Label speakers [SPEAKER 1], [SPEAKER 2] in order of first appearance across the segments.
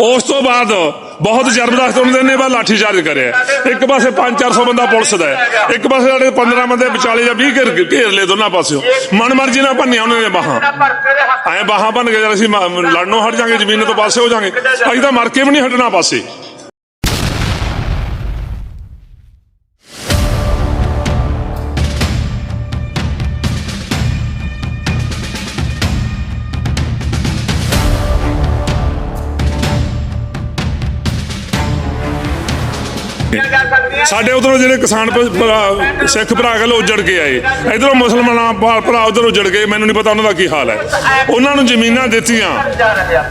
[SPEAKER 1] ਉਸ ਤੋਂ ਬਾਅਦ ਬਹੁਤ ਜ਼ਬਰਦਸਤ ਉਹਨਾਂ ਨੇ ਬਾ ਲਾਠੀ ਚਾਰਜ ਕਰਿਆ ਇੱਕ ਪਾਸੇ 5-400 ਬੰਦਾ ਪੁਲਿਸ ਦਾ ਹੈ, ਇੱਕ ਪਾਸੇ ਸਾਡੇ 15 ਬੰਦੇ ਵਿਚਾਲੇ ਜਾਂ 20 ਘੇਰ ਘੇਰ ਲਏ ਦੋਨਾਂ ਪਾਸਿਓਂ। ਮਨਮਰਜ਼ੀ ਨਾਲ ਭੰਨਿਆ ਉਹਨਾਂ ਨੇ ਬਾਹਾਂ। ਐ ਬਾਹਾਂ ਭੰਨ ਕੇ ਜਦ ਅਸੀਂ ਮ- ਲੜਨੋਂ ਹਟ ਜਾਾਂਗੇ, ਜ਼ਮੀਨ ਤੋਂ ਪਾਸੇ ਹੋ ਜਾਾਂਗੇ। ਅਸੀਂ ਤਾਂ ਮਰ ਕੇ ਵੀ ਨਹੀਂ ਹਟਣਾ ਪਾਸੇ। ਸਾਡੇ ਉਧਰੋਂ ਜਿਹੜੇ ਕਿਸਾਨ ਭ- ਭਰਾ, ਸਿੱਖ ਭਰਾ ਗਏ ਉੱਜੜ ਕੇ ਆਏ। ਇਧਰੋਂ ਮੁਸਲਮਾਨਾਂ ਭਾ- ਭਰਾ ਉਧਰ ਉੱਜੜ ਗਏ, ਮੈਨੂੰ ਨਹੀਂ ਪਤਾ ਉਹਨਾਂ ਦਾ ਕੀ ਹਾਲ ਹੈ। ਉਹਨਾਂ ਨੂੰ ਜ਼ਮੀਨਾਂ ਦਿੱਤੀਆਂ।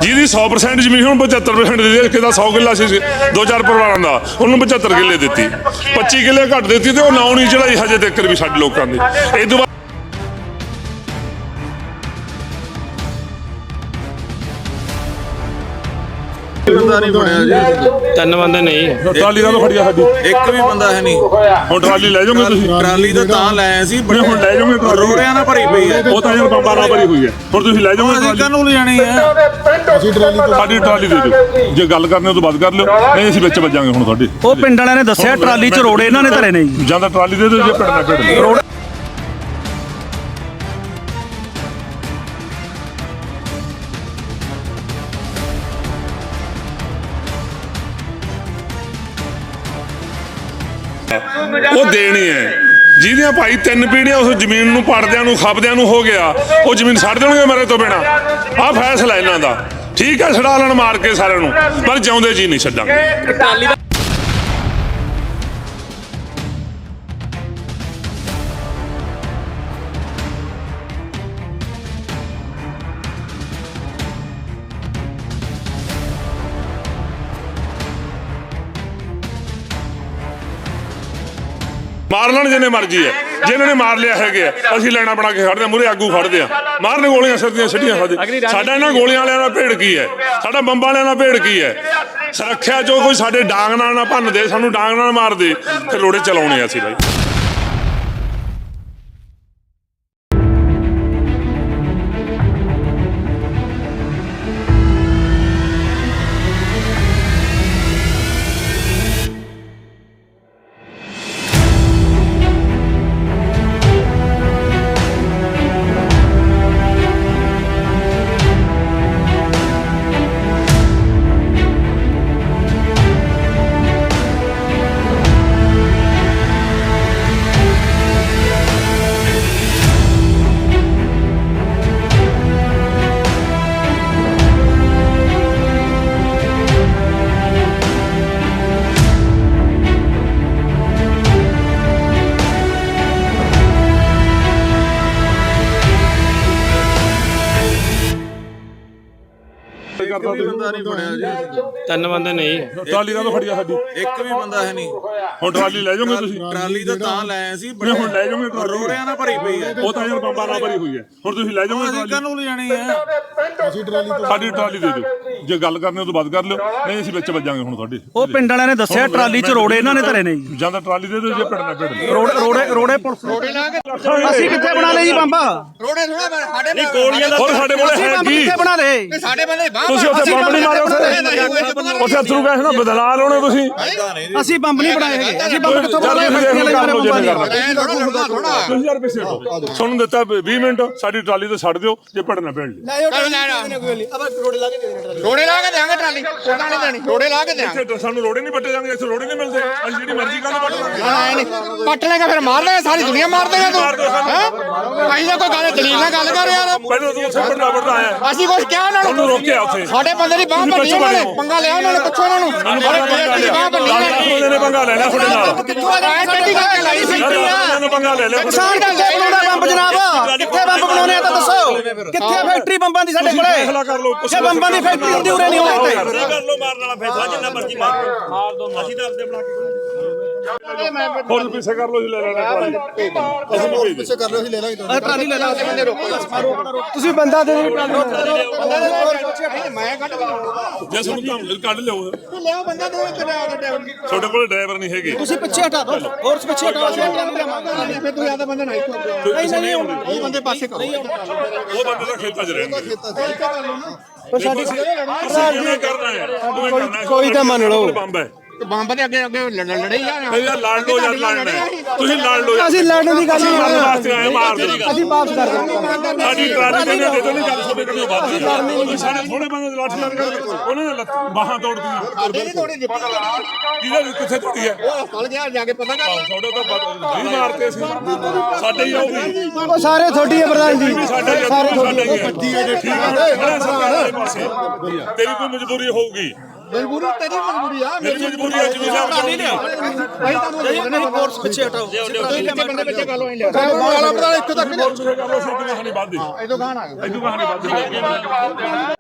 [SPEAKER 1] ਜਿਹਦੀ 100% ਜ਼ਮੀਨ ਹੁਣ 75% ਦੇ ਦਿੱਤੀ ਕਿਦਾ 100 ਕਿੱਲਾ ਸੀ, ਦੋ ਚਾਰ ਪਰਿਵਾਰਾਂ ਦਾ, ਉਹਨੂੰ 75 ਕਿੱਲੇ ਦਿੱਤੀ। 25 ਕਿੱਲੇ ਘੱਟ ਦਿੱਤੀ ਤੇ ਉਹ ਨਾਉ ਨਹੀਂ ਚੜਾਈ ਹਜੇ ਤੱਕ ਵੀ ਸਾਡੇ ਲੋਕਾਂ ਦੀ। ਇਹ ਤੋਂ ਬਾਅਦ
[SPEAKER 2] ਬੰਦਾ ਨਹੀਂ ਬਣਿਆ ਜੀ।
[SPEAKER 3] ਤਿੰਨ ਬੰਦੇ ਨਹੀਂ
[SPEAKER 1] ਟਰਾਲੀ ਦਾ ਫੜਿਆ ਸਾਡੀ।
[SPEAKER 2] ਇੱਕ ਵੀ ਬੰਦਾ ਹੈ ਨਹੀਂ।
[SPEAKER 1] ਹੁਣ ਟਰਾਲੀ ਲੈ ਜਾਓਗੇ ਤੁਸੀਂ?
[SPEAKER 2] ਟਰਾਲੀ ਤਾਂ ਤਾਂ ਲੈ ਆਏ ਸੀ
[SPEAKER 1] ਨਹੀਂ, ਹੁਣ ਲੈ ਜਾਓਗੇ ਟਰਾਲੀ।
[SPEAKER 2] ਰੋੜਿਆਂ ਨਾਲ ਭਰੀ ਪਈ ਹੈ।
[SPEAKER 1] ਉਹ ਤਾਂ ਯਾਰ ਬੰਬਾਂ ਨਾਲ ਭਰੀ ਹੋਈ ਹੈ। ਹੁਣ ਤੁਸੀਂ ਲੈ ਜਾਓਗੇ
[SPEAKER 2] ਅਸੀਂ
[SPEAKER 1] ਟਰਾਲੀ?
[SPEAKER 2] ਕਾਹਨੂੰ ਲਿਜਾਣੀ ਹੈ?
[SPEAKER 1] ਸਾਡੀ ਟਰਾਲੀ ਦੇ ਦਿਓ। ਜੇ ਗੱਲ ਕਰਨੀ ਉਹ ਤੋਂ ਬਾਅਦ ਕਰ ਲਿਓ। ਨਹੀਂ ਅਸੀਂ ਵਿੱਚ ਵੱਜਾਂਗੇ ਹੁਣ ਤੁਹਾਡੇ।
[SPEAKER 4] ਉਹ ਪਿੰਡ ਵਾਲਿਆਂ ਨੇ ਦੱਸਿਆ ਟਰਾਲੀ 'ਚ ਰੋੜੇ ਇਹਨਾਂ ਨੇ ਧਰੇ ਨੇ ਜੀ।
[SPEAKER 1] ਜਾਂ ਤਾਂ ਟਰਾਲੀ ਦੇ ਦਿਓ ਜੇ ਪਿੰਡ ਨਾ ਪਿੰਡ ਰੋਡ ਉਹ ਦੇਣੀ ਹੈ। ਜਿਹਦੀਆਂ ਭਾਈ ਤਿੰਨ ਪੀੜੀਆਂ ਉਸ ਜ਼ਮੀਨ ਨੂੰ ਪੜਦਿਆਂ ਨੂੰ, ਖਾਪਦਿਆਂ ਨੂੰ ਹੋ ਗਿਆ, ਉਹ ਜ਼ਮੀਨ ਛੱਡ ਦੇਣਗੇ ਮੇਰੇ ਤੋਂ ਬਿਨਾ। ਆਹ ਫੈਸਲਾ ਇਹਨਾਂ ਦਾ। ਠੀਕ ਹੈ ਛੜਾ ਲੈਣ ਮਾਰ ਕੇ ਸਾਰਿਆਂ ਨੂੰ, ਪਰ ਜਿਉਂਦੇ ਜੀ ਨਹੀਂ ਛੱਡਾਂਗੇ। ਮਾਰ ਲੈਣ ਜਿੰਨੇ ਮਰਜ਼ੀ ਹੈ ਜਿਨ੍ਹਾਂ ਨੇ ਮਾਰ ਲਿਆ ਹੈਗੇ ਆ ਅਸੀਂ ਲੈਣਾ ਬਣਾ ਕੇ ਖੜਦੇ ਆ ਮੂਰੇ ਆਗੂ ਖੜਦੇ ਆ। ਮਾਰਨ ਗੋਲੀਆਂ ਸਰਦੀਆਂ ਛੱਡੀਆਂ ਸਾਡੇ ਸਾਡਾ ਇਹਨਾਂ ਗੋਲੀਆਂ ਵਾਲਿਆਂ ਨਾਲ ਭੇੜ ਕੀ ਹੈ? ਸਾਡਾ ਬੰਬਾਂ ਵਾਲਿਆਂ ਨਾਲ ਭੇੜ ਕੀ ਹੈ? ਸੁਰੱਖਿਆ ਜੋ ਕੋਈ ਸਾਡੇ ਡਾਂਗ ਨਾਲ ਨਾ ਭੰਨਦੇ ਸਾਨੂੰ ਡਾਂਗ ਨਾਲ ਮਾਰਦੇ ਫਿਰ ਰੋੜੇ ਚਲਾਉਣੇ ਆ ਅਸੀਂ ਬਾਈ।
[SPEAKER 2] ਇੱਕ ਵੀ ਬੰਦਾ ਨਹੀਂ ਬਣਿਆ ਜੀ।
[SPEAKER 3] ਤਿੰਨ ਬੰਦੇ ਨਹੀਂ।
[SPEAKER 1] ਟਰਾਲੀ ਦਾ ਫੜਿਆ ਸਾਡੀ।
[SPEAKER 2] ਇੱਕ ਵੀ ਬੰਦਾ ਹੈ ਨਹੀਂ।
[SPEAKER 1] ਹੁਣ ਟਰਾਲੀ ਲੈ ਜਾਓਗੇ ਤੁਸੀਂ?
[SPEAKER 2] ਟਰਾਲੀ ਤਾਂ ਤਾਂ ਲੈ ਆਏ ਸੀ
[SPEAKER 1] ਨਹੀਂ, ਹੁਣ ਲੈ ਜਾਓਗੇ ਟਰਾਲੀ।
[SPEAKER 2] ਰੋੜਿਆਂ ਨਾਲ ਭਰੀ ਪਈ ਹੈ।
[SPEAKER 1] ਉਹ ਤਾਂ ਯਾਰ ਬੰਬਾਂ ਨਾਲ ਭਰੀ ਹੋਈ ਹੈ। ਹੁਣ ਤੁਸੀਂ ਲੈ ਜਾਓਗੇ
[SPEAKER 2] ਅਸੀਂ
[SPEAKER 1] ਟਰਾਲੀ?
[SPEAKER 2] ਕਾਹਨੂੰ ਲਿਜਾਣੀ ਹੈ?
[SPEAKER 1] ਸਾਡੀ ਟਰਾਲੀ ਦੇ ਦਿਓ। ਜੇ ਗੱਲ ਕਰਨੀ ਉਹ ਤੋਂ ਬਾਅਦ ਕਰ ਲਿਓ। ਨਹੀਂ ਅਸੀਂ ਵਿੱਚ ਵੱਜਾਂਗੇ ਹੁਣ ਤੁਹਾਡੇ।
[SPEAKER 4] ਉਹ ਪਿੰਡ ਵਾਲਿਆਂ ਨੇ ਦੱਸਿਆ ਟਰਾਲੀ 'ਚ ਰੋੜੇ ਇਹਨਾਂ ਨੇ ਧਰੇ ਨੇ ਜੀ।
[SPEAKER 1] ਜਾਂ ਤਾਂ ਟਰਾਲੀ ਦੇ ਦਿਓ ਜੇ ਪਿੰਡ ਨਾ ਪਿੰਡ
[SPEAKER 4] ਰੋੜੇ ਰੋੜੇ ਰੋੜੇ ਪੁਲਿਸ ਅਸੀਂ ਕਿੱਥੇ ਬਣਾ ਲਏ ਜੀ ਬੰਬਾ?
[SPEAKER 5] ਰੋੜੇ ਥੋੜਾ ਸਾਡੇ ਨਹੀਂ
[SPEAKER 1] ਹੋਰ ਸਾਡੇ ਕੋਲ
[SPEAKER 4] ਅਸੀਂ
[SPEAKER 1] ਹੈ
[SPEAKER 4] ਬੰਬ
[SPEAKER 1] ਕੀ?
[SPEAKER 4] ਕਿੱਥੇ ਬਣਾ ਲਏ?
[SPEAKER 5] ਸਾਡੇ ਬੰਦੇ ਬਾਹਰ
[SPEAKER 1] ਤੁਸੀਂ ਉੱਥੇ ਬੰਬ ਨਹੀਂ ਮਾਰੇ ਉੱਥੇ? ਅਥਰੂ ਗੈਸ ਨਾਲ ਬਦਲਾ ਲਾਉਣੇ ਤੁਸੀਂ।
[SPEAKER 4] ਅਸੀਂ ਬੰਬ ਨਹੀਂ ਬਣਾਏ ਹੈਗੇ। ਅਸੀਂ ਬੰਬ ਕਿੱਥੋਂ ਬਣਾ ਲਏ
[SPEAKER 1] ਜਲਦੀ
[SPEAKER 4] ਫੈਕਟਰੀਆਂ ਲਗਾ ਰਹੇ ਬੰਬਾਂ
[SPEAKER 1] ਤੁਸੀਂ ਯਾਰ ਪਿੱਛੇ ਹਟੋ। ਤੁਹਾਨੂੰ ਦਿੱਤਾ 20 ਮਿੰਟ ਸਾਡੀ ਟਰਾਲੀ ਤੇ ਛੱਡ ਦਿਓ ਜੇ ਪਿੰਡ ਨਾ ਪਿੰਡ ਲਈ
[SPEAKER 5] ਰੋੜੇ ਲਾ ਕੇ ਦੇਾਂਗੇ ਟਰਾਲੀ। ਕੋਟਾ ਨਹੀਂ ਦੇਣੀ। ਰੋੜੇ ਲਾ ਕੇ ਦੇਾਂਗੇ
[SPEAKER 1] ਇੱਥੇ ਸਾਨੂੰ ਰੋੜੇ ਨਹੀਂ ਪੱਟੇ ਜਾਂਦੇ ਇੱਥੇ ਰੋੜੇ ਨਹੀਂ ਮਿਲਦੇ। ਅਸੀਂ ਜਿਹੜੀ ਮਰਜ਼ੀ ਗੱਲ ਪੱਟ ਲਾਂਗੇ।
[SPEAKER 5] ਪੱਟ ਲੇਗਾ ਫਿਰ ਮਾਰ ਲੇਗਾ ਸਾਰੀ ਦੁਨੀਆ ਮਾਰ ਦੇਗਾ ਤੂੰ। ਹੈਂ? ਅਸੀਂ ਤਾਂ ਕੋਈ ਗੱਲ ਦਲੀਲ ਨਾਲ ਗੱਲ ਕਰ ਯਾਰ।
[SPEAKER 1] ਪਹਿਲਾਂ ਤੂੰ ਉੱਥੇ ਵੱਡਾ ਵੱਡਾ ਆਇਆ।
[SPEAKER 5] ਅਸੀਂ ਕੁਝ ਕਿਹਾ ਉਹਨਾਂ
[SPEAKER 1] ਉਹਨੂੰ
[SPEAKER 5] ਨੂੰ
[SPEAKER 1] ਰੋਕਿਆ
[SPEAKER 5] ਸਾਡੇ ਬੰਦੇ ਦੀ ਬਾਹ ਭੰਨੀ ਉਹਨਾਂ ਨੇ ਪੰਗਾ ਲਿਆ ਉਹਨਾਂ ਨੇ ਪੁੱਛੋ ਉਹਨਾਂ ਨੂੰ। ਸਾਡੇ ਬੰਦੇ ਦੀ ਬਾਹ ਭੰਨੀ ਉਹਨਾਂ ਨੇ।
[SPEAKER 1] ਪੰਗਾ ਲੈ ਲਿਆ ਤੁਹਾਡੇ ਨਾਲ।
[SPEAKER 5] ਕਿੱਥੋਂ ਆ ਗਿਆ ਕਰਕੇ ਲਾਈ ਸੀ?
[SPEAKER 1] ਉਹਨਾਂ ਨੇ ਪੰਗਾ ਲੈ ਲਿਆ
[SPEAKER 4] ਕਿਸਾਨ ਕਿੱਥੇ ਬਣਾਉਣਾ ਬੰਬ ਜਨਾਬ? ਕਿੱਥੇ ਬੰਬ ਬਣਾਉਣੇ ਆ ਤਾਂ ਦੱਸੋ। ਕਿੱਥੇ ਫੈਕਟਰੀ ਬੰਬਾਂ ਦੀ ਸਾਡੇ
[SPEAKER 1] ਫੈਸਲਾ
[SPEAKER 4] ਕੋਲੇ
[SPEAKER 1] ਕਰ ਲਓ
[SPEAKER 4] ਜੇ ਬੰਬਾਂ ਦੀ ਫੈਕਟਰੀ ਹੁੰਦੀ ਉਰੇ ਨਹੀਂ ਹੋਣੀ ਇੱਥੇ
[SPEAKER 6] ਕਰ ਲੋ ਮਾਰਨ ਵਾਲਾ ਫੈਸਲਾ ਜਿੰਨਾ ਮਰਜ਼ੀ ਮਾਰ ਮਾਰ ਦੋ ਅਸੀਂ ਤਾਂ ਆਪਦੇ ਬਣਾ ਕੇ
[SPEAKER 1] ਹੋਰ ਪਿੱਛੇ ਕਰ ਲੋ ਜੀ ਲੈ ਲੈਣਾ ਅਸੀਂ ਨਹੀਂ ਭੇਜਦੇ
[SPEAKER 4] ਪਿੱਛੇ ਕਰ ਲਓ ਅਸੀਂ ਲੈ ਲਾਂਗੇ ਟਰਾਲੀ ਲੈ ਬੰਦੇ ਰੋਕੋ ਤੁਸੀਂ ਬੰਦਾ ਦੇ ਦਿਓ। ਟਰਾਲੀ ਮੈਂ ਕੱਢ
[SPEAKER 1] ਜੇ ਤੁਹਾਨੂੰ ਕੰਮ ਕੱਢ ਲਿਓ
[SPEAKER 4] ਲਿਆਓ ਬੰਦਾ ਦੇ ਦਿਓ
[SPEAKER 1] ਤੁਹਾਡੇ ਕੋਲ ਡਰਾਈਵਰ ਨਹੀਂ ਹੈਗੇ।
[SPEAKER 4] ਤੁਸੀਂ ਪਿੱਛੇ ਹਟਾ ਦਿਓ। ਹੋਰ ਪਿੱਛੇ ਅਸੀਂ ਲਿਆਵਾਂਗੇ ਫਿਰ ਤੁਸੀਂ ਆਦਾ ਬੰਦਾ ਨਹੀਂ ਕੋਈ ਨਹੀਂ ਨਹੀਂ ਉਹ ਬੰਦੇ ਪਾਸੇ ਕਰੋ।
[SPEAKER 1] ਉਹ ਬੰਦੇ ਤਾਂ ਖੇਤਾਂ 'ਚ
[SPEAKER 4] ਪਰ ਸਾਡੀ
[SPEAKER 1] ਕਰਨਾ ਹੈ। ਕਿਵੇਂ ਕਰਨਾ ਹੈ?
[SPEAKER 4] ਕੋਈ ਤਾਂ ਮੰਨ ਲਓ।
[SPEAKER 1] ਬੰਬ ਹੈ।
[SPEAKER 5] ਬੰਬ ਦੇ ਅੱਗੇ ਅੱਗੇ ਲੜ ਲੜੇ ਹੀ ਆ।
[SPEAKER 1] ਯਾਰ ਲੜ ਲੋ ਜਾਂ ਲੜਨਾ ਹੈ। ਤੁਸੀਂ ਲੜ ਲੋ
[SPEAKER 4] ਅਸੀਂ ਲੜਨ ਦੀ ਗੱਲ ਨਹੀਂ
[SPEAKER 1] ਲੜਨ
[SPEAKER 4] ਕਰ
[SPEAKER 1] ਵਾਸਤੇ ਆਏ ਮਾਰ ਦੇ
[SPEAKER 4] ਅਸੀਂ ਵਾਪਸ ਕਰ ਦਾਂਗੇ
[SPEAKER 1] ਸਾਡੀ ਟਰਾਲੀ ਕਹਿੰਦੇ ਦੇ ਦੋ ਨਹੀਂ ਗੱਲ ਤੁਹਾਡੇ ਕੋਲ ਬਾਤ ਸਾਡੇ ਥੋੜੇ ਬੰਦੇ ਲਾਠੀ ਲੜ ਕੇ ਉਹਨਾਂ ਨੇ ਲੱਤ- ਬਾਹਾਂ ਤੋੜਦੀਆਂ ਕਿਹਦੇ ਕਿੱਥੇ ਤੋੜੀ ਹੈ?
[SPEAKER 5] ਹਸਪਤਾਲ ਗਿਆ ਜਾ ਕੇ ਪਤਾ ਕਰ
[SPEAKER 1] ਤੁਹਾਡੇ ਤਾਂ ਬਦ- ਨਹੀਂ ਮਾਰਤੇ ਸੀ। ਸਾਡੇ ਹੀ ਉਹ ਵੀ।
[SPEAKER 4] ਉਹ ਸਾਰੇ ਤੁਹਾਡੀ ਹੈ ਪ੍ਰਧਾਨ ਜੀ।
[SPEAKER 1] ਸਾਡੇ ਹੀ ਆ,
[SPEAKER 4] ਸਾਰੇ
[SPEAKER 1] ਸਾਡੇ
[SPEAKER 4] ਤੁਹਾਡੀ
[SPEAKER 1] ਹੀ ਹੈ। ਠੀਕ ਹੈ ਖੜਾ ਸਰਕਾਰ ਦੇ ਪਾਸੇ ਤੇਰੀ ਕੋਈ ਮਜਬੂਰੀ ਹੋਊਗੀ।
[SPEAKER 5] ਮਜਬੂਰੀ ਤੇਰੀ ਮਜਬੂਰੀ ਆ
[SPEAKER 1] ਮੇਰੀ ਮਜਬੂਰੀ ਹੈ ਜ਼ਮੀਨਾਂ ਬਚਾਉਣੀ ਹੈ।
[SPEAKER 5] ਭਾਈ ਤੁਹਾਨੂੰ ਨਹੀਂ ਕੋਰਸ ਪਿੱਛੇ ਹਟਾਓ। ਪਿੱਛੇ ਬੰਦੇ ਪਿੱਛੇ ਗੱਲ ਹੋਈ ਲਿਆ।
[SPEAKER 4] ਵਾਲਾ ਪ੍ਰਧਾਨ ਇੱਥੇ ਤੱਕ
[SPEAKER 1] ਇਦੋਂ ਗਾਣ ਆ ਗਏ। ਇਦੋਂ ਗਾਣ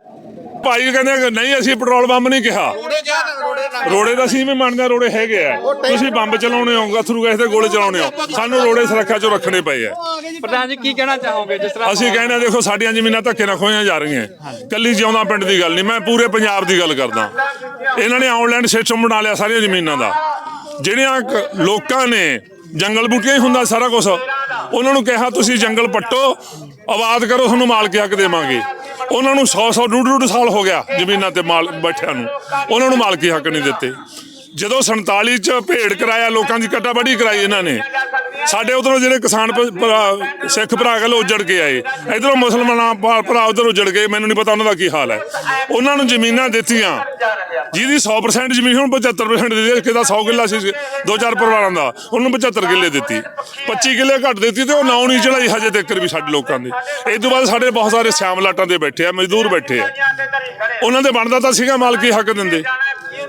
[SPEAKER 1] ਭਾਈ ਕਹਿੰਦੇ ਨਹੀਂ ਅਸੀਂ ਪੈਟਰੋਲ ਬੰਬ ਨਹੀਂ ਕਿਹਾ।
[SPEAKER 5] ਰੋੜੇ
[SPEAKER 1] ਦਾ ਅਸੀਂ ਵੀ ਮੰਨਦੇ ਰੋੜੇ ਹੈਗੇ ਆ। ਤੁਸੀਂ ਬੰਬ ਚਲਾਉਣੇ ਹੋ ਅਥਰੂ ਗੈਸ ਤੇ ਗੋਲੇ ਚਲਾਉਣੇ ਹੋ। ਸਾਨੂੰ ਰੋੜੇ ਸੁਰੱਖਿਆ ਚੋਂ ਰੱਖਣੇ ਪਏ ਆ।
[SPEAKER 3] ਪ੍ਰਧਾਨ ਜੀ ਕੀ ਕਹਿਣਾ ਚਾਹੋਗੇ ਜਿਸ ਤਰ੍ਹਾਂ
[SPEAKER 1] ਅਸੀਂ ਕਹਿੰਦੇ ਦੇਖੋ ਸਾਡੀਆਂ ਜ਼ਮੀਨਾਂ ਧੱਕੇ ਨਾਲ ਖੋਈਆਂ ਜਾ ਰਹੀਆਂ। ਕੱਲੀ ਜਿਉਂਦਾ ਪਿੰਡ ਦੀ ਗੱਲ ਨਹੀਂ ਮੈਂ ਪੂਰੇ ਪੰਜਾਬ ਦੀ ਗੱਲ ਕਰਦਾ। ਇਹਨਾਂ ਨੇ ਆਨਲਾਈਨ ਸਿਸਟਮ ਬਣਾ ਲਿਆ ਸਾਰੀਆਂ ਜ਼ਮੀਨਾਂ ਦਾ। ਜਿਹੜੀਆਂ ਲੋਕਾਂ ਨੇ ਜੰਗਲ ਬੂਟੀਆਂ ਹੀ ਹੁੰਦਾ ਸਾਰਾ ਕੁਝ ਉਹਨਾਂ ਨੂੰ ਕਿਹਾ ਤੁਸੀਂ ਜੰਗਲ ਪੱਟੋ ਆਬਾਦ ਕਰੋ ਤੁਹਾਨੂੰ ਮਾਲਕੀ ਹੱਕ ਦੇਵਾਂਗੇ। ਉਹਨਾਂ ਨੂੰ 100 100 ਡੂਢ ਡੂਢ ਸਾਲ ਹੋ ਗਿਆ ਜ਼ਮੀਨਾਂ ਤੇ ਮਾਲ ਬੈਠਿਆਂ ਨੂੰ। ਉਹਨਾਂ ਨੂੰ ਮਾਲਕੀ ਹੱਕ ਨਹੀਂ ਦਿੱਤੇ। ਜਦੋਂ 47 ਚ ਭੇੜ ਕਰਾਇਆ, ਲੋਕਾਂ ਦੀ ਕੱਟਾਬੜੀ ਕਰਾਈ ਇਹਨਾਂ ਨੇ। ਸਾਡੇ ਉਧਰੋਂ ਜਿਹੜੇ ਕਿਸਾਨ ਭ- ਭਰਾ, ਸਿੱਖ ਭਰਾ ਗੱਲ ਉੱਜੜ ਕੇ ਆਏ। ਇਧਰੋਂ ਮੁਸਲਮਾਨਾਂ ਭਰਾ ਉਧਰ ਉੱਜੜ ਗਏ, ਮੈਨੂੰ ਨਹੀਂ ਪਤਾ ਉਹਨਾਂ ਦਾ ਕੀ ਹਾਲ ਹੈ। ਉਹਨਾਂ ਨੂੰ ਜ਼ਮੀਨਾਂ ਦਿੱਤੀਆਂ। ਜਿਹਦੀ 100% ਜ਼ਮੀਨ ਹੁਣ 75% ਦੇ ਦੇ ਕਿਦਾ 100 ਕਿੱਲਾ ਸੀ, ਦੋ ਚਾਰ ਪਰਿਵਾਰਾਂ ਦਾ, ਉਹਨੂੰ 75 ਕਿੱਲੇ ਦਿੱਤੀ। 25 ਕਿੱਲੇ ਘੱਟ ਦਿੱਤੀ ਤੇ ਉਹ ਨਾਉ ਨਹੀਂ ਚੜਾਈ ਹਜੇ ਤੱਕ ਵੀ ਸਾਡੇ ਲੋਕਾਂ ਦੇ। ਇਸ ਤੋਂ ਬਾਅਦ ਸਾਡੇ ਬਹੁਤ ਸਾਰੇ ਸਿਆਮਲਾਟਾਂ ਦੇ ਬੈਠੇ ਆ, ਮਜ਼ਦੂਰ ਬੈਠੇ ਆ। ਉਹਨਾਂ ਦੇ ਬਣਦਾ ਤਾਂ ਸੀਗਾ, ਮਾਲਕੀ ਹੱਕ ਦਿੰਦੇ।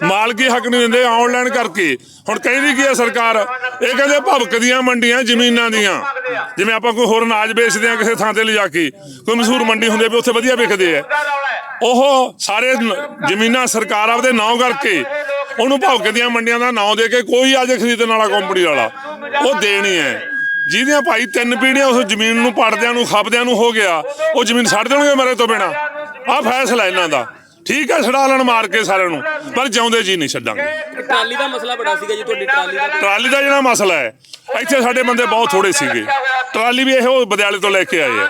[SPEAKER 1] ਮਾਲਕੀ ਹੱਕ ਨਹੀਂ ਦਿੰਦੇ ਆਨਲਾਈਨ ਕਰਕੇ। ਹੁਣ ਕਹਿੰਦੀ ਕੀ ਹੈ ਸਰਕਾਰ? ਇਹ ਕਹਿੰਦੇ ਭਵਕਦੀਆਂ ਮੰਡੀਆਂ, ਜ਼ਮੀਨਾਂ ਦੀਆਂ। ਜਿਵੇਂ ਆਪਾਂ ਕੋਈ ਹੋਰ ਅਨਾਜ ਵੇਚਦੇ ਆ ਕਿਸੇ ਥਾਂ ਤੇ ਲਿਜਾ ਕੇ, ਕੋਈ ਮਸ਼ਹੂਰ ਮੰਡੀ ਹੁੰਦੀ ਵੀ ਉੱਥੇ ਵਧੀਆ ਵਿਕਦੇ ਆ ਉਹ ਸਾਰੇ ਜ਼ਮੀਨਾਂ ਸਰਕਾਰ ਆਪਦੇ ਨਾਂ ਕਰਕੇ, ਉਹਨੂੰ ਭਵਕਦੀਆਂ ਮੰਡੀਆਂ ਦਾ ਨਾਂ ਦੇ ਕੇ ਕੋਈ ਅੱਜ ਖਰੀਦਣ ਵਾਲਾ ਕੰਪਨੀ ਵਾਲਾ, ਉਹ ਦੇਣੀ ਹੈ। ਜਿਹਦੀਆਂ ਭਾਈ ਤਿੰਨ ਪੀੜੀਆਂ ਉਸ ਜ਼ਮੀਨ ਨੂੰ ਪੜਦਿਆਂ ਨੂੰ, ਖਾਪਦਿਆਂ ਨੂੰ ਹੋ ਗਿਆ, ਉਹ ਜ਼ਮੀਨ ਛੱਡ ਦੇਣਗੇ ਮੇਰੇ ਤੋਂ ਬਿਨਾ। ਆਹ ਫੈਸਲਾ ਇਹਨਾਂ ਦਾ। ਠੀਕ ਹੈ ਛਡਾ ਲੈਣ ਮਾਰ ਕੇ ਸਾਰਿਆਂ ਨੂੰ ਪਰ ਜਿਉਂਦੇ ਜੀ ਨਹੀਂ ਛੱਡਾਂਗੇ।
[SPEAKER 3] ਟਰਾਲੀ ਦਾ ਮਸਲਾ ਬੜਾ ਸੀਗਾ ਜੀ ਤੁਹਾਡੀ ਟਰਾਲੀ ਦਾ।
[SPEAKER 1] ਟਰਾਲੀ ਦਾ ਜਿਹੜਾ ਮਸਲਾ ਹੈ ਇੱਥੇ ਸਾਡੇ ਬੰਦੇ ਬਹੁਤ ਥੋੜੇ ਸੀਗੇ। ਟਰਾਲੀ ਵੀ ਇਹੋ ਬਦਿਆਲੇ ਤੋਂ ਲੈ ਕੇ ਆਏ ਆ।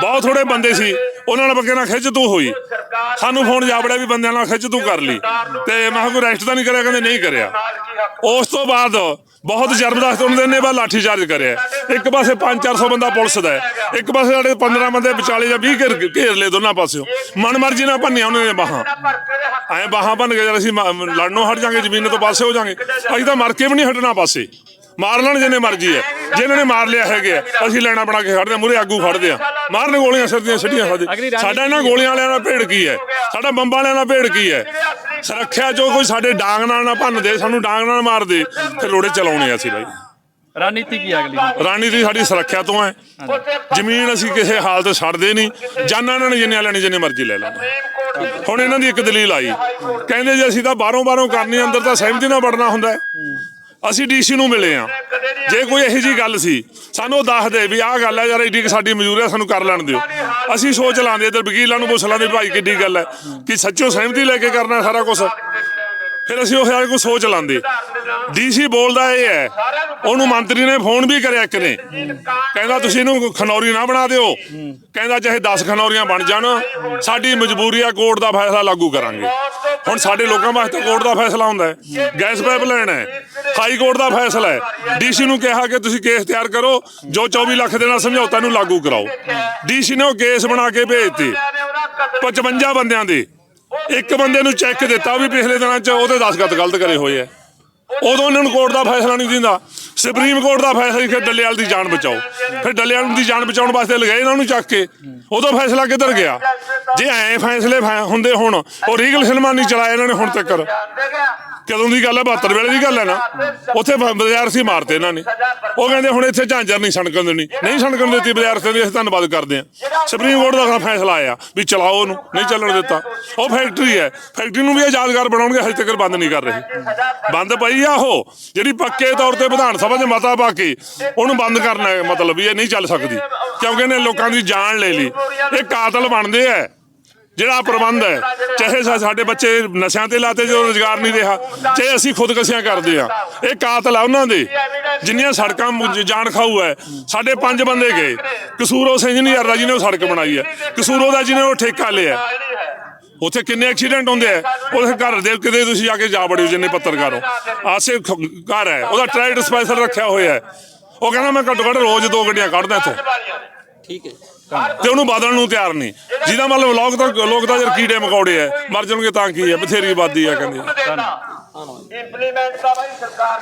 [SPEAKER 1] ਬਹੁਤ ਥੋੜੇ ਬੰਦੇ ਸੀ। ਉਹਨਾਂ ਨਾਲ ਬੰਦੇ ਨਾਲ ਖਿੱਚ ਤੂੰ ਹੋਈ। ਸਾਨੂੰ ਫੋਨ ਜਾਬੜਿਆ ਵੀ ਬੰਦਿਆਂ ਨਾਲ ਖਿੱਚ ਤੂੰ ਕਰ ਲਈ। ਤੇ ਮੈਂ ਕਿਹਾ, ਕੋਈ ਰੈਸਟ ਤਾਂ ਨਹੀਂ ਕਰਿਆ? ਕਹਿੰਦੇ, ਨਹੀਂ ਕਰਿਆ। ਉਸ ਤੋਂ ਬਾਅਦ ਬਹੁਤ ਜ਼ਬਰਦਸਤ ਉਹਨਾਂ ਨੇ ਬਾ ਲਾਠੀ ਚਾਰਜ ਕਰਿਆ। ਇੱਕ ਪਾਸੇ 5-400 ਬੰਦਾ ਪੁਲਿਸ ਦਾ ਇੱਕ ਪਾਸੇ ਸਾਡੇ 15 ਬੰਦੇ ਵਿਚਾਲੇ ਜਾਂ 20 ਘੇਰ ਘੇਰ ਲਏ ਦੋਨਾਂ ਪਾਸਿਓਂ। ਮਨ ਮਰਜ਼ੀ ਨਾਲ ਭੰਨਿਆ ਉਹਨਾਂ ਨੇ ਬਾਹਾਂ। ਐਂ ਬਾਹਾਂ ਭੰਨ ਕੇ ਜਦ ਅਸੀਂ ਮ- ਲੜਨੋਂ ਹਟ ਜਾਾਂਗੇ, ਜ਼ਮੀਨ ਤੋਂ ਪਾਸੇ ਹੋ ਜਾਾਂਗੇ। ਅਸੀਂ ਤਾਂ ਮਰ ਕੇ ਵੀ ਨਹੀਂ ਹਟਣਾ ਪਾਸੇ। ਮਾਰ ਲੈਣ ਜਿੰਨੇ ਮਰਜ਼ੀ ਹੈ ਜਿਨ੍ਹਾਂ ਨੇ ਮਾਰ ਲਿਆ ਹੈਗੇ ਆ, ਅਸੀਂ ਲੈਣਾ ਬਣਾ ਕੇ ਖੜਦੇ ਮੂਰੇ ਆਗੂ ਖੜਦੇ ਆ। ਮਾਰਨ ਗੋਲੀਆਂ ਸਰਦੀਆਂ ਛੱਡੀਆਂ ਸਾਡੇ। ਸਾਡਾ ਇਹਨਾਂ ਗੋਲੀਆਂ ਵਾਲਿਆਂ ਨਾਲ ਭੇੜ ਕੀ ਹੈ? ਸਾਡਾ ਬੰਬਾਂ ਵਾਲਿਆਂ ਨਾਲ ਭੇੜ ਕੀ ਹੈ? ਸੁਰੱਖਿਆ ਜੋ ਕੋਈ ਸਾਡੇ ਡਾਂਗ ਨਾਲ ਨਾ ਭੰਨ ਦੇ ਸਾਨੂੰ ਡਾਂਗ ਨਾਲ ਮਾਰ ਦੇ ਫਿਰ ਰੋੜੇ ਚਲਾਉਣੇ ਆ ਅਸੀਂ ਬਾਈ।
[SPEAKER 3] ਰਣਨੀਤੀ ਕੀ ਹੈ ਅਗਲੀ?
[SPEAKER 1] ਰਾਣੀ ਦੀ ਸਾਡੀ ਸੁਰੱਖਿਆ ਤੋਂ ਹੈ। ਜ਼ਮੀਨ ਅਸੀਂ ਕਿਸੇ ਹਾਲਤ ਛੱਡਦੇ ਨਹੀਂ। ਜਾਨਾਂ ਇਹਨਾਂ ਨੇ ਜਿੰਨੇ ਲੈਣੀ ਜਿੰਨੇ ਮਰਜ਼ੀ ਲੈ ਲੈਣ। ਹੁਣ ਇਹਨਾਂ ਦੀ ਇੱਕ ਦਲੀਲ ਆਈ। ਕਹਿੰਦੇ ਜੇ ਅਸੀਂ ਤਾਂ ਬਾਹਰੋਂ ਬਾਹਰੋਂ ਕਰਨੀ ਅੰਦਰ ਤਾਂ ਸਹਿਮਤੀ ਨਾਲ ਵੜਨਾ ਹੁੰਦਾ ਹੈ। ਅਸੀਂ ਡੀਸੀ ਨੂੰ ਮਿਲੇ ਆ ਜੇ ਕੋਈ ਇਹੋ ਜੀ ਗੱਲ ਸੀ, ਸਾਨੂੰ ਉਹ ਦੱਸ ਦੇ ਵੀ ਆਹ ਗੱਲ ਹੈ ਯਾਰ, ਏਡੀ ਕੁ ਸਾਡੀ ਮਜ਼ਦੂਰ ਹੈ, ਸਾਨੂੰ ਕਰ ਲੈਣ ਦਿਓ। ਅਸੀਂ ਸੋਚ ਲਾਂਦੇ, ਇਧਰ ਵਕੀਲਾਂ ਨੂੰ ਪੁੱਛ ਲਾਂਦੇ ਭਾਈ ਕਿੱਡੀ ਗੱਲ ਹੈ, ਕਿ ਸੱਚੋ ਸਹਿਮਤੀ ਲੈ ਕੇ ਕਰਨਾ ਸਾਰਾ ਕੁਝ ਫਿਰ ਅਸੀਂ ਉਹ ਯਾਰ ਕੋਈ ਸੋਚ ਲਾਂਦੇ। ਡੀਸੀ ਬੋਲਦਾ ਇਹ ਹੈ, ਉਹਨੂੰ ਮੰਤਰੀ ਨੇ ਫੋਨ ਵੀ ਕਰਿਆ ਇੱਕ ਨੇ। ਕਹਿੰਦਾ ਤੁਸੀਂ ਇਹਨੂੰ ਖਨੌਰੀ ਨਾ ਬਣਾ ਦਿਓ। ਕਹਿੰਦਾ ਚਾਹੇ 10 ਖਨੌਰੀਆਂ ਬਣ ਜਾਣ, ਸਾਡੀ ਮਜਬੂਰੀ ਆ, ਕੋਰਟ ਦਾ ਫੈਸਲਾ ਲਾਗੂ ਕਰਾਂਗੇ। ਹੁਣ ਸਾਡੇ ਲੋਕਾਂ ਵਾਸਤੇ ਕੋਰਟ ਦਾ ਫੈਸਲਾ ਹੁੰਦਾ ਹੈ। ਗੈਸ ਪਾਈਪ ਲੈਣਾ ਹੈ, ਹਾਈ ਕੋਰਟ ਦਾ ਫੈਸਲਾ ਹੈ। ਡੀਸੀ ਨੂੰ ਕਿਹਾ ਕਿ ਤੁਸੀਂ ਕੇਸ ਤਿਆਰ ਕਰੋ, ਜੋ 24 ਲੱਖ ਦੇ ਨਾਲ ਸਮਝੌਤਾ ਨੂੰ ਲਾਗੂ ਕਰਾਓ। ਡੀਸੀ ਨੇ ਉਹ ਕੇਸ ਬਣਾ ਕੇ ਭੇਜਤੇ 55 ਬੰਦਿਆਂ ਦੇ। ਇੱਕ ਬੰਦੇ ਨੂੰ ਚੈੱਕ ਦਿੱਤਾ ਵੀ ਪਿਛਲੇ ਦਿਨਾਂ 'ਚ ਉਹਦੇ ਦਸਖਤ ਗਲਤ ਕਰੇ ਹੋਏ ਆ। ਉਦੋਂ ਉਹਨਾਂ ਨੂੰ ਕੋਰਟ ਦਾ ਫੈਸਲਾ ਨਹੀਂ ਦਿੰਦਾ। ਸੁਪਰੀਮ ਕੋਰਟ ਦਾ ਫੈਸਲਾ ਸੀ, ਫਿਰ ਡੱਲੇਵਾਲ ਦੀ ਜਾਨ ਬਚਾਓ। ਫਿਰ ਡੱਲੇਵਾਲ ਦੀ ਜਾਨ ਬਚਾਉਣ ਵਾਸਤੇ ਲਗਾਏ ਇਹਨਾਂ ਨੂੰ ਚੱਕ ਕੇ। ਉਦੋਂ ਫੈਸਲਾ ਕਿੱਧਰ ਗਿਆ? ਜੇ ਐ ਫੈਸਲੇ ਹੁੰਦੇ ਹੁਣ ਉਹ ਰੀਗਲ ਸਿਨੇਮਾ ਨਹੀਂ ਚਲਾਇਆ ਇਹਨਾਂ ਨੇ ਹੁਣ ਤੱਕ ਕਦੋਂ ਦੀ ਗੱਲ ਹੈ 72 ਵੇਲੇ ਦੀ ਗੱਲ ਹੈ ਨਾ, ਉੱਥੇ ਬ- ਬਾਜ਼ਾਰ ਸੀ ਮਾਰਤੇ ਇਹਨਾਂ ਨੇ। ਉਹ ਕਹਿੰਦੇ ਹੁਣ ਇੱਥੇ ਝਾਂਜਰ ਨਹੀਂ ਛਣਕਣ ਦੇਣੀ। ਨਹੀਂ ਛਣਕਣ ਦਿੱਤੀ ਬਾਜ਼ਾਰ ਤੇ ਅਸੀਂ ਧੰਨਵਾਦ ਕਰਦੇ ਹਾਂ। ਸੁਪਰੀਮ ਕੋਰਟ ਦਾ ਫੈਸਲਾ ਆਇਆ ਵੀ ਚਲਾਓ ਉਹਨੂੰ, ਨਹੀਂ ਚੱਲਣ ਦਿੱਤਾ। ਉਹ ਫੈਕਟਰੀ ਹੈ। ਫੈਕਟਰੀ ਨੂੰ ਵੀ ਆਜ਼ਾਦਗਾਰ ਬਣਾਉਣਗੇ, ਹਜੇ ਤੱਕ ਬੰਦ ਨਹੀਂ ਕਰ ਰਹੇ। ਬੰਦ ਪਈ ਆ ਉਹ, ਜਿਹੜੀ ਪੱਕੇ ਤੌਰ ਤੇ ਵਿਧਾਨ ਸਭਾ 'ਚ ਮਤਾ ਪਾ ਕੇ ਉਹਨੂੰ ਬੰਦ ਕਰਨਾ ਮਤਲਬ ਵੀ ਇਹ ਨਹੀਂ ਚੱਲ ਸਕਦੀ। ਕਿਉਂਕਿ ਇਹਨੇ ਲੋਕਾਂ ਦੀ ਜਾਨ ਲੈ ਲਈ। ਇਹ ਕਾਤਲ ਬਣਦੇ ਆ। ਜਿਹੜਾ ਪ੍ਰਬੰਧ ਹੈ, ਚਾਹੇ ਸਾਡੇ ਬੱਚੇ ਨਸ਼ਿਆਂ ਤੇ ਲਾਤੇ ਜਦੋਂ ਰੋਜ਼ਗਾਰ ਨਹੀਂ ਰਿਹਾ, ਚਾਹੇ ਅਸੀਂ ਖੁਦਕਸ਼ੀਆਂ ਕਰਦੇ ਆ ਇਹ ਕਾਤਲ ਆ ਉਹਨਾਂ ਦੇ। ਜਿੰਨੀਆਂ ਸੜਕਾਂ ਜਾਣ ਖਾਊ ਹੈ, ਸਾਡੇ ਪੰਜ ਬੰਦੇ ਗਏ। ਕਸੂਰ ਉਸ ਇੰਜੀਨੀਅਰ ਦਾ ਜਿਹਨੇ ਉਹ ਸੜਕ ਬਣਾਈ ਹੈ। ਕਸੂਰ ਉਹਦਾ ਜਿਹਨੇ ਉਹ ਠੇਕਾ ਲਿਆ। ਉੱਥੇ ਕਿੰਨੇ ਐਕਸੀਡੈਂਟ ਹੁੰਦੇ ਆ। ਉਹ ਘਰ ਦੇ ਕਿਤੇ ਤੁਸੀਂ ਜਾ ਕੇ ਜਾ ਬੜਿਓ ਜਿੰਨੇ ਪੱਤਰਕਾਰ। ਆਸੇ ਘਰ ਹੈ। ਉਹਦਾ ਟ੍ਰੈਡ ਡਿਸਪੈਂਸਰ ਰੱਖਿਆ ਹੋਇਆ ਹੈ। ਉਹ ਕਹਿੰਦਾ ਮੈਂ ਘੱਟੋ ਘੱਟ ਰੋਜ਼ ਦੋ ਗੱਡੀਆਂ ਕੱਢਦਾ ਇੱਥੋਂ।
[SPEAKER 3] ਠੀਕ ਹੈ
[SPEAKER 1] ਤੇ ਉਹਨੂੰ ਬਦਲਣ ਨੂੰ ਤਿਆਰ ਨਹੀਂ। ਜਿਹਦਾ ਮਤਲਬ ਲੋਕ ਤਾਂ ਲੋਕ ਤਾਂ ਜਰ ਕੀੜੇ ਮਕੌੜੇ ਐ ਮਰ ਜਾਣਗੇ ਤਾਂ ਕੀ ਐ ਬਥੇਰੀ ਆਬਾਦੀ ਐ ਕਹਿੰਦੇ
[SPEAKER 6] ਇੰਪਲੀਮੈਂਟ ਦਾ ਭਾਈ ਸਰਕਾਰ